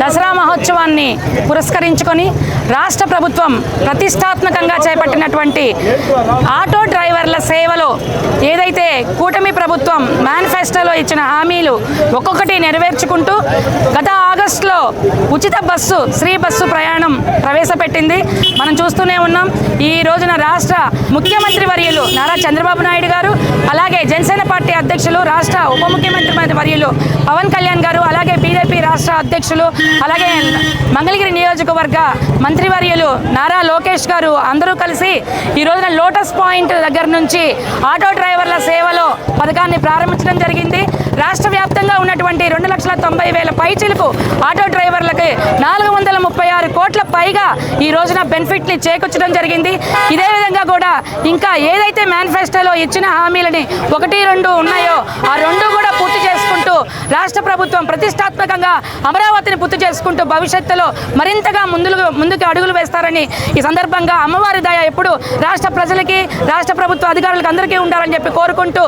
దసరా మహోత్సవాన్ని పురస్కరించుకొని రాష్ట్ర ప్రభుత్వం ప్రతిష్టాత్మకంగా చేపట్టినటువంటి ఆటో డ్రైవర్ల సేవలో ఏదైతే కూటమి ప్రభుత్వం మేనిఫెస్టోలో ఇచ్చిన హామీలు ఒక్కొక్కటి నెరవేర్చుకుంటూ గత ఆగస్టులో ఉచిత బస్సు శ్రీ బస్సు ప్రయాణం ప్రవేశపెట్టింది. మనం చూస్తూనే ఉన్నాం. ఈ రోజున రాష్ట్ర ముఖ్యమంత్రి వర్యులు నారా చంద్రబాబు నాయుడు గారు అలాగే జనసేన పార్టీ అధ్యక్షులు రాష్ట్ర ఉప ముఖ్యమంత్రి వర్యులు పవన్ కళ్యాణ్ గారు అలాగే బీజేపీ రాష్ట్ర అధ్యక్షులు అలాగే మంగళగిరి నియోజకవర్గ మంత్రివర్యులు నారా లోకేష్ గారు అందరూ కలిసి ఈ రోజున లోటస్ పాయింట్ దగ్గర నుంచి ఆటో డ్రైవర్ల సేవలో పథకాన్ని ప్రారంభించడం జరిగింది. రాష్ట్ర వ్యాప్తంగా ఉన్నటువంటి రెండు లక్షల తొంభై వేల పైచీలకు ఆటో డ్రైవర్లకి నాలుగు వందల ముప్పై ఆరు కోట్ల పైగా ఈ రోజున బెనిఫిట్ని చేకూర్చడం జరిగింది. ఇదే విధంగా కూడా ఇంకా ఏదైతే మేనిఫెస్టోలో ఇచ్చిన హామీలని ఒకటి రెండు ఉన్నాయో ఆ రెండు కూడా పూర్తి చేసి రాష్ట్ర ప్రభుత్వం ప్రతిష్టాత్మకంగా అమరావతిని పూర్తి చేసుకుంటూ భవిష్యత్తులో మరింతగా ముందుకు ముందుకు అడుగులు వేస్తారని ఈ సందర్భంగా అమ్మవారి దయ ఎప్పుడు రాష్ట్ర ప్రజలకి రాష్ట్ర ప్రభుత్వ అధికారులకు అందరికీ ఉండాలని చెప్పి కోరుకుంటూ